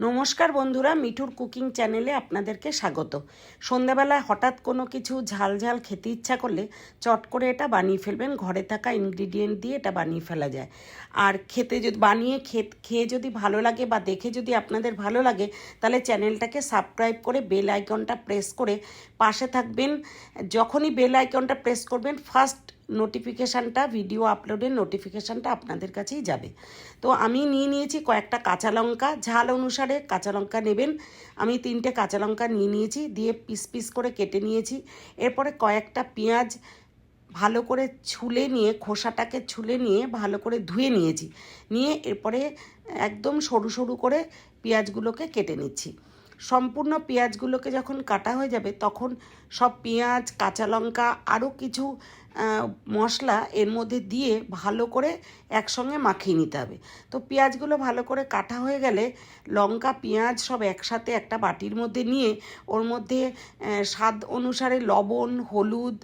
নমস্কার বন্ধুরা, মিঠুর কুকিং চ্যানেলে আপনাদেরকে স্বাগত। সন্ধ্যাবেলায় হঠাৎ কোনো কিছু ঝাল ঝাল খেতে ইচ্ছা করলে চট করে এটা বানিয়ে ফেলবেন। ঘরে থাকা ইনগ্রিডিয়েন্ট দিয়ে এটা বানিয়ে ফেলা যায়। আর খেতে যদি, বানিয়ে খেত, খেয়ে যদি ভালো লাগে বা দেখে যদি আপনাদের ভালো লাগে, তাহলে চ্যানেলটাকে সাবস্ক্রাইব করে বেল আইকনটা প্রেস করে পাশে থাকবেন। যখনই বেল আইকনটা প্রেস করবেন ফার্স্ট নোটিফিকেশানটা ভিডিও আপলোডের নোটিফিকেশানটা আপনাদের কাছেই যাবে। তো আমি নিয়ে নিয়েছি কয়েকটা কাঁচা লঙ্কা, ঝাল অনুসারে কাঁচা লঙ্কা নেবেন। আমি তিনটে কাঁচা লঙ্কা নিয়ে নিয়েছি, দিয়ে পিস পিস করে কেটে নিয়েছি। এরপরে কয়েকটা পেঁয়াজ ভালো করে ছুলে নিয়ে, খোসাটাকে ছুলে নিয়ে ভালো করে ধুয়ে নিয়েছি। নিয়ে এরপরে একদম সরু সরু করে পেঁয়াজগুলোকে কেটে নিচ্ছি। সম্পূর্ণ পেঁয়াজগুলোকে যখন কাটা হয়ে যাবে, তখন সব পেঁয়াজ, কাঁচা লঙ্কা, আরও কিছু মশলা এর মধ্যে দিয়ে ভালো করে একসঙ্গে মাখিয়ে নিতে হবে। তো পেঁয়াজগুলো ভালো করে কাটা হয়ে গেলে লঙ্কা, পেঁয়াজ সব একসাথে একটা বাটির মধ্যে নিয়ে ওর মধ্যে স্বাদ অনুসারে লবণ, হলুদ,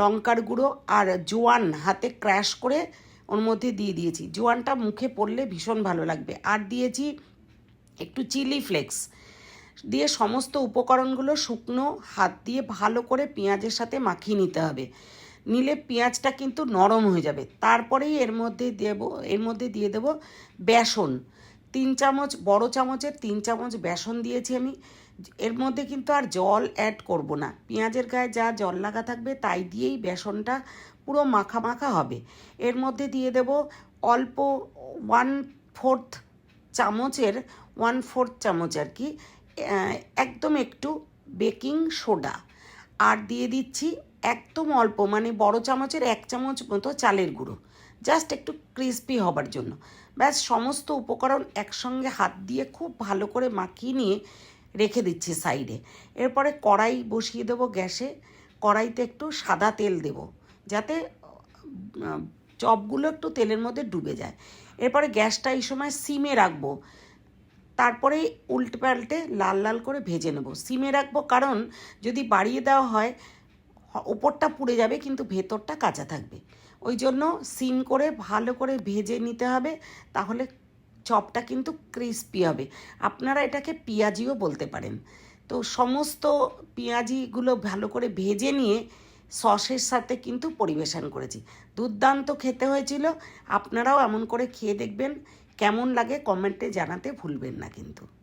লঙ্কার গুঁড়ো আর জোয়ান হাতে ক্র্যাশ করে ওর মধ্যে দিয়ে দিয়েছি। জোয়ানটা মুখে পড়লে ভীষণ ভালো লাগবে। আর দিয়েছি একটু চিলি ফ্লেক্স। দিয়ে সমস্ত উপকরণগুলো শুকনো হাত দিয়ে ভালো করে পেঁয়াজের সাথে মাখিয়ে নিতে হবে। নিলে পেঁয়াজটা কিন্তু নরম হয়ে যাবে। তারপরেই এর মধ্যে দেব, এর মধ্যে দিয়ে দেব বেসন। তিন চামচ, বড় চামচের তিন চামচ বেসন দিয়েছি আমি। এর মধ্যে কিন্তু আর জল অ্যাড করব না। পেঁয়াজের গায়ে যা জল লাগা থাকবে তাই দিয়েই বেসনটা পুরো মাখা মাখা হবে। এর মধ্যে দিয়ে দেব অল্প ওয়ান ফোর্থ চামচের ওয়ান ফোর্থ চামচ আর কি একদম একটু বেকিং সোডা। আর দিয়ে দিচ্ছি একদম অল্প মানে বড় চামচের এক চামচ মতো চালের গুঁড়ো। জাস্ট একটু ক্রিস্পি হবার জন্য। ব্যাস, সমস্ত উপকরণ একসঙ্গে হাত দিয়ে খুব ভালো করে মাখিয়ে নিয়ে রেখে দিচ্ছি সাইডে। এরপরে কড়াই বসিয়ে দেবো গ্যাসে। কড়াইতে একটু সাদা তেল দেব, যাতে চপগুলো একটু তেলের মধ্যে ডুবে যায়। এরপরে গ্যাসটা এই সময় সিমে রাখব। তারপরে উল্টে পাল্টে লাল লাল করে ভেজে নেব। সিমে রাখব কারণ যদি বাড়িয়ে দেওয়া হয়, ওপরটা পুড়ে যাবে কিন্তু ভেতরটা কাঁচা থাকবে। ওই জন্য সিম করে ভালো করে ভেজে নিতে হবে, তাহলে চপটা কিন্তু ক্রিস্পি হবে। আপনারা এটাকে পেঁয়াজিও বলতে পারেন। তো সমস্ত পেঁয়াজিগুলো ভালো করে ভেজে নিয়ে সসের সাথে কিন্তু পরিবেশন করেছি। দুর্দান্ত খেতে হয়েছিল। আপনারাও এমন করে খেয়ে দেখবেন। কেমন লাগে কমেন্টে জানাতে ভুলবেন না কিন্তু।